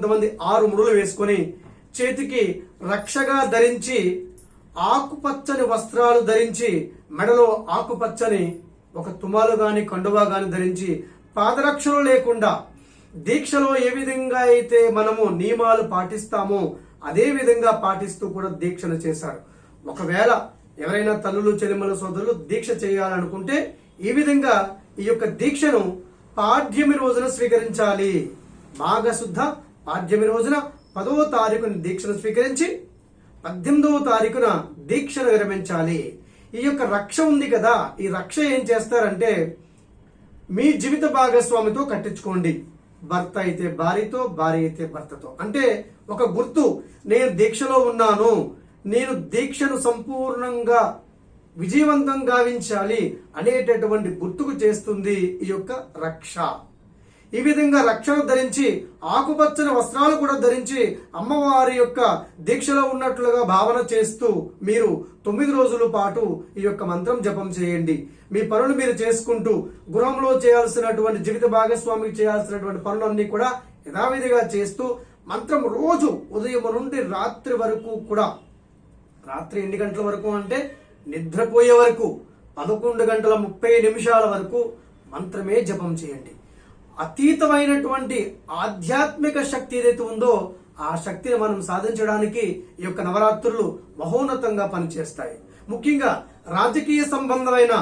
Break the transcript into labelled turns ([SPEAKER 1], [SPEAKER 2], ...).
[SPEAKER 1] కొంతమంది ఆరు ముడులు వేసుకొని చేతికి రక్షగా ధరించి ఆకుపచ్చని వస్త్రాలు ధరించి మెడలో ఆకుపచ్చని ఒక తుమాలు గాని కండువా గాని ధరించి పాదరక్షలు లేకుండా దీక్షలో ఏ విధంగా అయితే మనము నియమాలు పాటిస్తామో అదే విధంగా పాటిస్తూ కూడా దీక్షను చేశారు. ఒకవేళ ఎవరైనా తల్లులు చెలిమల సోదరులు దీక్ష చేయాలనుకుంటే ఈ విధంగా ఈ యొక్క దీక్షను పాడ్యమి రోజున స్వీకరించాలి. మాఘశుద్ధ పాడ్యమి రోజున పదవ తారీఖున దీక్షను స్వీకరించి పద్దెనిమిదవ తారీఖున దీక్షను విరమించాలి. ఈ యొక్క రక్ష ఉంది కదా ఈ రక్ష ఏం చేస్తారంటే మీ జీవిత భాగస్వామితో కట్టించుకోండి. భర్త అయితే భార్యతో భార్య అయితే భర్తతో. అంటే ఒక గుర్తు నేను దీక్షలో ఉన్నాను నేను దీక్షను సంపూర్ణంగా విజయవంతం గావించాలి అనేటటువంటి గుర్తుకు చేస్తుంది ఈ యొక్క రక్ష. ఈ విధంగా రక్షణ ధరించి ఆకుపచ్చని వస్త్రాలు కూడా ధరించి అమ్మవారి యొక్క దీక్షలో ఉన్నట్లుగా భావన చేస్తూ మీరు తొమ్మిది రోజుల పాటు ఈ యొక్క మంత్రం జపం చేయండి. మీ పనులు మీరు చేసుకుంటూ గృహంలో చేయాల్సినటువంటి జీవిత భాగస్వామికి చేయాల్సినటువంటి పనులన్నీ కూడా యథావిధిగా చేస్తూ మంత్రం రోజు ఉదయం నుండి రాత్రి వరకు కూడా. రాత్రి ఎన్ని గంటల వరకు అంటే నిద్రపోయే వరకు పదకొండు గంటల ముప్పై నిమిషాల వరకు మంత్రమే జపం చేయండి. అతీతమైనటువంటి ఆధ్యాత్మిక శక్తి ఏదైతే ఉందో ఆ శక్తిని మనం సాధించడానికి ఈ యొక్క నవరాత్రులు మహోన్నతంగా పనిచేస్తాయి. ముఖ్యంగా రాజకీయ సంబంధమైన